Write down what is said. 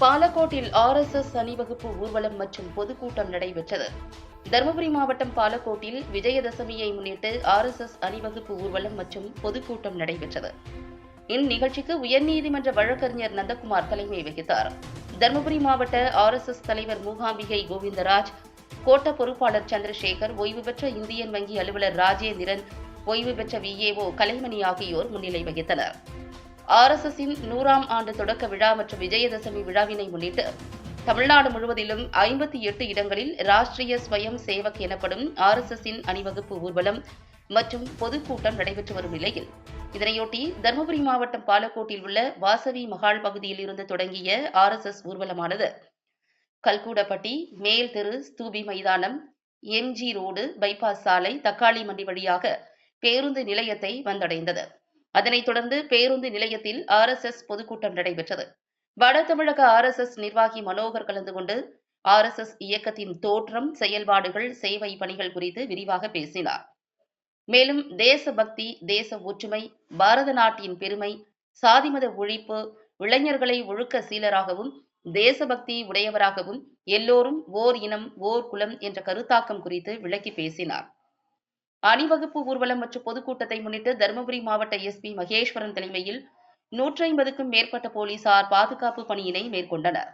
பாலக்கோட்டில் ஆர்எஸ்எஸ் அணிவகுப்பு ஊர்வலம் மற்றும் பொதுக்கூட்டம் நடைபெற்றது. தருமபுரி மாவட்டம் பாலக்கோட்டில் விஜயதசமியை முன்னிட்டு ஆர்எஸ்எஸ் அணிவகுப்பு ஊர்வலம் மற்றும் பொதுக்கூட்டம் நடைபெற்றது. இந்நிகழ்ச்சிக்கு உயர்நீதிமன்ற வழக்கறிஞர் நந்தகுமார் தலைமை வகித்தார். தருமபுரி மாவட்ட ஆர்எஸ்எஸ் தலைவர் மூகாம்பிகை கோவிந்தராஜ் கோட்ட பொறுப்பாளர் சந்திரசேகர் ஓய்வு பெற்ற இந்தியன் வங்கி அலுவலர் ராஜேந்திரன் ஓய்வு பெற்ற விஏஓ கலைமணி ஆகியோர் முன்னிலை வகித்தனர். ஆர்எஸ்எஸின் நூறாம் ஆண்டு தொடக்க விழா மற்றும் விஜயதசமி விழாவினை முன்னிட்டு தமிழ்நாடு முழுவதிலும் ஐம்பத்தி எட்டு இடங்களில் ராஷ்டிரிய ஸ்வயம் சேவக் எனப்படும் ஆர்எஸ்எஸின் அணிவகுப்பு ஊர்வலம் மற்றும் பொதுக்கூட்டம் நடைபெற்று வரும் நிலையில். இதனையொட்டி தருமபுரி மாவட்டம் பாலக்கோட்டில் உள்ள வாசவி மகால் பகுதியில் இருந்து தொடங்கிய ஆர்எஸ்எஸ் ஊர்வலமானது. கல்கூடப்பட்டி மேல் தெரு ஸ்தூபி மைதானம் எம்ஜி ரோடு பைபாஸ் சாலை தக்காளி மண்டி வழியாக பேருந்து நிலையத்தை வந்தடைந்தது. அதனைத் தொடர்ந்து பேருந்து நிலையத்தில் ஆர்எஸ்எஸ் பொதுக்கூட்டம் நடைபெற்றது. வட தமிழக ஆர்எஸ்எஸ் நிர்வாகி மனோகர் கலந்து கொண்டு ஆர்எஸ்எஸ் இயக்கத்தின் தோற்றம் செயல்பாடுகள் சேவை பணிகள் குறித்து விரிவாக பேசினார். மேலும் தேசபக்தி தேச ஒற்றுமை பாரத நாட்டின் பெருமை சாதிமத ஒழிப்பு இளைஞர்களை ஒழுக்க சீலராகவும் தேசபக்தி உடையவராகவும் எல்லோரும் ஓர் இனம் ஓர் குலம் என்ற கருத்தாக்கம் குறித்து விளக்கி பேசினார். அணிவகுப்பு ஊர்வலம் மற்றும் பொதுக்கூட்டத்தை முன்னிட்டு தருமபுரி மாவட்ட எஸ்பி மகேஸ்வரன் தலைமையில் நூற்றி ஐம்பதுக்கும் மேற்பட்ட போலீசார் பாதுகாப்பு பணியினை மேற்கொண்டனர்.